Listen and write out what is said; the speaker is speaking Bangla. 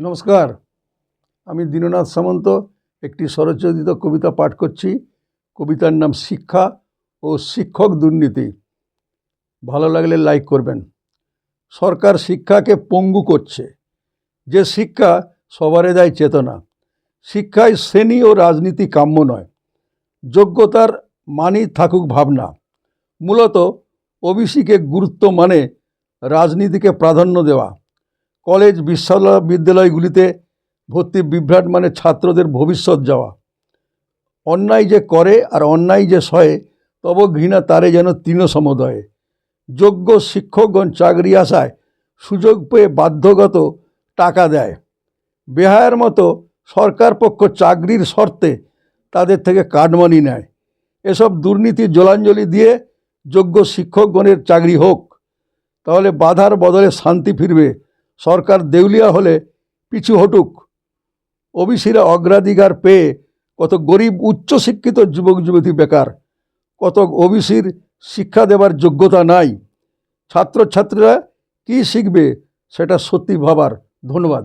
নমস্কার। আমি দীননাথ সামন্ত, একটি স্বরচিত কবিতা পাঠ করছি। কবিতার নাম শিক্ষা ও শিক্ষক দুর্নীতি। ভালো লাগলে লাইক করবেন। সরকার শিক্ষাকে পঙ্গু করছে। যে শিক্ষা সবারে দেয় চেতনা। শিক্ষায় শ্রেণি ও রাজনীতি কাম্য নয়। যোগ্যতার মানই থাকুক ভাবনা। মূলত, ওবিসিকে গুরুত্ব মানে রাজনীতিকে প্রাধান্য দেওয়া। কলেজ বিশ্ববিদ্যালয় বিদ্যালয়গুলিতে ভর্তি বিভ্রাট মানে ছাত্রদের ভবিষ্যৎ যাওয়া। অন্যায় যে করে আর অন্যায় যে সয়ে তব ঘৃণা তারে যেন তৃণ সমুদয়ে। যোগ্য শিক্ষকগণ চাকরি আসায় সুযোগ পেয়ে বাধ্যগত টাকা দেয়। বেহায়ের মতো সরকার পক্ষ চাকরির শর্তে তাদের থেকে কাটমানি নেয়। এসব দুর্নীতির জলাঞ্জলি দিয়ে যোগ্য শিক্ষকগণের চাকরি হোক, তাহলে বাধার বদলে শান্তি ফিরবে সরকার দেউলিয়া হলে পিছু হটুক। ওবিসিরা অগ্রাধিকার পেয়ে কত গরিব উচ্চশিক্ষিত যুবক যুবতী বেকার, কত ওবিসির শিক্ষা দেবার যোগ্যতা নাই। ছাত্রছাত্রীরা কি শিখবে সেটা সত্যি ভাবার। ধন্যবাদ।